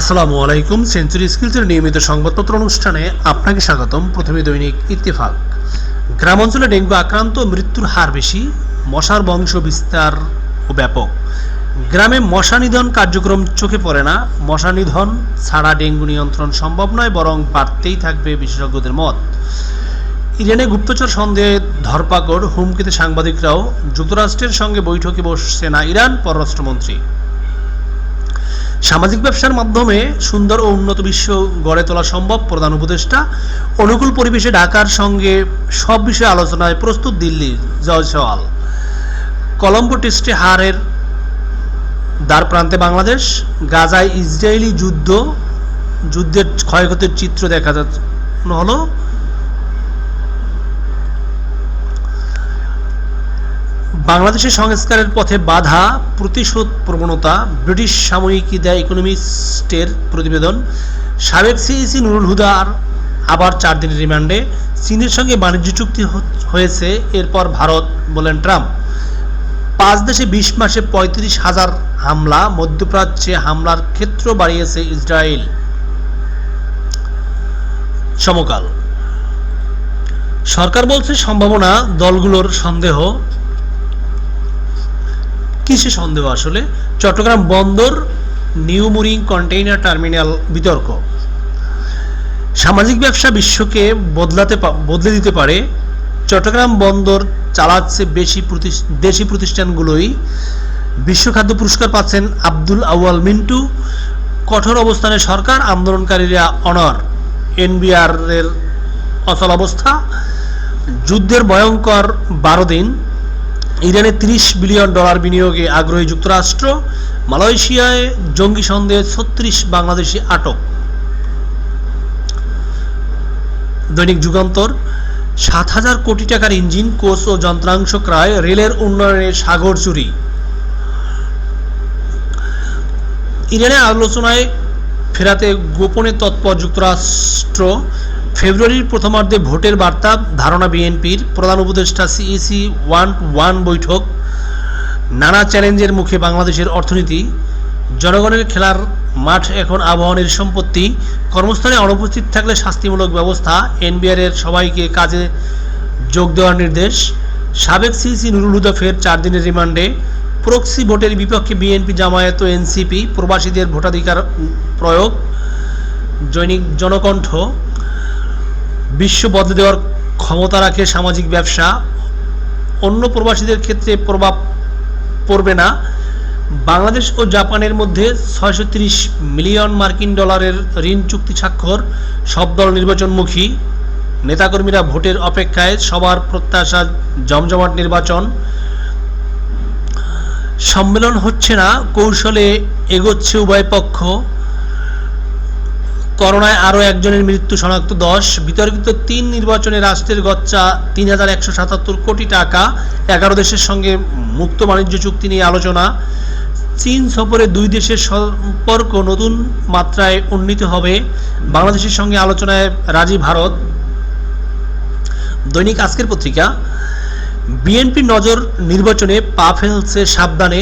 আসসালামু আলাইকুম সেঞ্চুরি স্কিলসের নিয়মিত সংবাদপত্র অনুষ্ঠানে আপনাকে স্বাগতম। প্রথমে দৈনিক ইত্তেফাক। গ্রাম অঞ্চলে ডেঙ্গু আক্রান্ত, মৃত্যুর হার বেশি, মশার বংশ বিস্তার ও ব্যাপক। গ্রামে মশা নিধন কার্যক্রম চোখে পড়ে না। মশা নিধন ছাড়া ডেঙ্গু নিয়ন্ত্রণ সম্ভব নয়, বরং বাড়তেই থাকবে বিশেষজ্ঞদের মত। ইরানে গুপ্তচর সন্দেহে ধরপাকড় হুমকিতে সাংবাদিকরাও যুক্তরাষ্ট্রের সঙ্গে বৈঠকে বসছে না ইরান, পররাষ্ট্রমন্ত্রী। সামাজিক ব্যবসার মাধ্যমে সুন্দর ও উন্নত বিশ্ব গড়ে তোলা সম্ভব, প্রধান উপদেষ্টা। অনুকূল পরিবেশে ঢাকার সঙ্গে সব বিষয়ে আলোচনায় প্রস্তুত দিল্লির জয় সওয়াল। কলম্বো টেস্টে হারের দ্বার প্রান্তে বাংলাদেশ, গাজায় ইসরায়েলি যুদ্ধ, যুদ্ধের ক্ষয়ক্ষতির চিত্র দেখা যাচ্ছে। হলো বাংলাদেশের সংস্কারের পথে বাধা, প্রতিশোধ প্রবণতা, ব্রিটিশ সাময়িকী দ্য ইকোনমিস্টের প্রতিবেদন, সাবেক সিইসি নুরুল হুদার আবার চার দিনের রিমান্ডে চীনের সঙ্গে বাণিজ্য চুক্তি হয়েছে, এরপর ভারত বলেন ট্রাম্প। পাঁচ দেশে বিশ মাসে পঁয়ত্রিশ হাজার হামলা, মধ্যপ্রাচ্যে হামলার ক্ষেত্র বাড়িয়েছে ইসরায়েল। সমকাল। সরকার বলছে সম্ভাবনা, দলগুলোর সন্দেহ কিসে সন্দেহ আসলে। চট্টগ্রাম বন্দর, নিউ মুরিং কন্টেইনার টার্মিনাল বিতর্ক। সামাজিক ব্যবসা বিশ্বকে বদলাতে বদলে দিতে পারে। চট্টগ্রাম বন্দর চালাচ্ছে বেশি দেশি প্রতিষ্ঠানগুলোই। বিশ্ব খাদ্য পুরস্কার পাচ্ছেন আব্দুল আউয়াল মিন্টু। কঠোর অবস্থানে সরকার, আন্দোলনকারীরা অনর। এনবিআর এর অচল অবস্থা যুদ্ধের ভয়ঙ্কর বারো দিন। ইরানে ৩০ বিলিয়ন ডলার বিনিয়োগে আগ্রহী যুক্তরাষ্ট্র, মালয়েশিয়ায় জঙ্গি সন্দেহে ছত্রিশ বাংলাদেশি আটক। দৈনিক যুগান্তর, সাত হাজার কোটি টাকার ইঞ্জিন, কোচ ও যন্ত্রাংশ ক্রয়, রেলের উন্নয়নে সাগর চুরি। ইরানে আলোচনায় ফেরাতে গোপনে তৎপর যুক্তরাষ্ট্র ফেব্রুয়ারির প্রথমার্ধে ভোটের বার্তা, ধারণা বিএনপির প্রধান উপদেষ্টা সিইসি ওয়ান ওয়ান বৈঠক, নানা চ্যালেঞ্জের মুখে বাংলাদেশের অর্থনীতি, জনগণের খেলার মাঠ এখন আবহাওয়ানের সম্পত্তি কর্মস্থানে অনুপস্থিত থাকলে শাস্তিমূলক ব্যবস্থা, এনবিআর এর সবাইকে কাজে যোগ দেওয়ার নির্দেশ, সাবেক সিইসি নুরুল হুদা ফের চার দিনের রিমান্ডে, প্রক্সি ভোটের বিপক্ষে বিএনপি জামায়াত ও এনসিপি প্রবাসীদের ভোটাধিকার প্রয়োগ দৈনিক জনকণ্ঠ বিশ্ব বদলে দেওয়ার ক্ষমতা রাখে সামাজিক ব্যবসা। অন্য প্রবাসীদের ক্ষেত্রে প্রভাব পড়বে না। বাংলাদেশ ও জাপানের মধ্যে ছয়শো ত্রিশ মিলিয়ন মার্কিন ডলারের ঋণ চুক্তি স্বাক্ষর, সব দল নির্বাচনমুখী। নেতাকর্মীরা ভোটের অপেক্ষায় সবার প্রত্যাশা জমজমাট নির্বাচন। সম্মেলন হচ্ছে না, কৌশলে এগোচ্ছে উভয় পক্ষ। করোনায় আরও একজনের মৃত্যু শনাক্ত দশ, বিতর্কিত তিন নির্বাচনে রাষ্ট্রের গচ্চা তিন হাজার একশো সাতাত্তর কোটি টাকা। এগারো দেশের সঙ্গে মুক্ত বাণিজ্য চুক্তি নিয়ে আলোচনা। চীন সফরে দুই দেশের সম্পর্ক নতুন মাত্রায় উন্নীত হবে। বাংলাদেশের সঙ্গে আলোচনায় রাজি ভারত। দৈনিক আজকের পত্রিকা, বিএনপি নজর নির্বাচনে পা ফেলছে সাবধানে।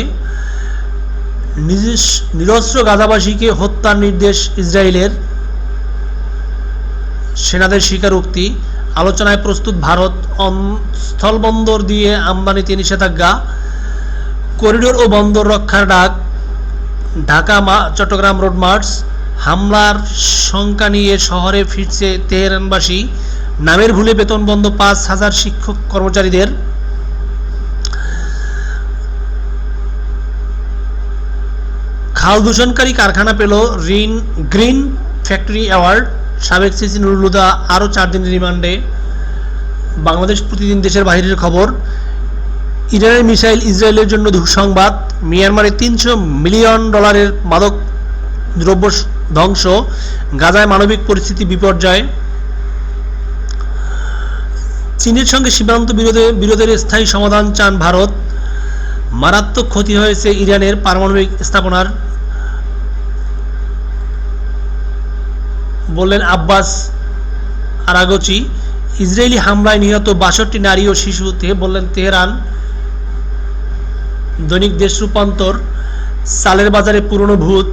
নিরস্ত্র গাজাবাসীকে হত্যার নির্দেশ ইসরায়েলের। সেনাদের স্বীকারোক্তি, আলোচনায় প্রস্তুত ভারত স্থলবন্দর দিয়ে আমদানিতে নিষেধাজ্ঞা, করিডোর ও বন্দর রক্ষার ডাক, ঢাকা চট্টগ্রাম রোড মার্চ, হামলার শঙ্কা নিয়ে শহরে ফিরছে তেহরানবাসী, নামের ভুলে বেতন বন্ধ পাঁচ হাজার শিক্ষক কর্মচারীদের। খাল দূষণকারী কারখানা পেল রিন গ্রিন ফ্যাক্টরি অ্যাওয়ার্ড। সাবেক সিসি নুরুল হুদা আরও চার দিনের রিমান্ডে বাংলাদেশ প্রতিদিন দেশের বাইরের খবর। ইরানের মিসাইল ইসরায়েলের জন্য দুঃসংবাদ, মিয়ানমারে তিনশো মিলিয়ন ডলারের মাদক দ্রব্য ধ্বংস, গাজায় মানবিক পরিস্থিতি বিপর্যয়। চীনের সঙ্গে সীমান্ত বিরোধে বিরোধের স্থায়ী সমাধান চান ভারত। মারাত্মক ক্ষতি হয়েছে ইরানের পারমাণবিক স্থাপনার বললেন আব্বাস আরাগচি, ইসরায়েলি হামলায় নিহত বাষট্টি নারী ও শিশুতে বললেন তেহরান দৈনিক দেশ রূপান্তর, সালের বাজারে পুরনো ভূত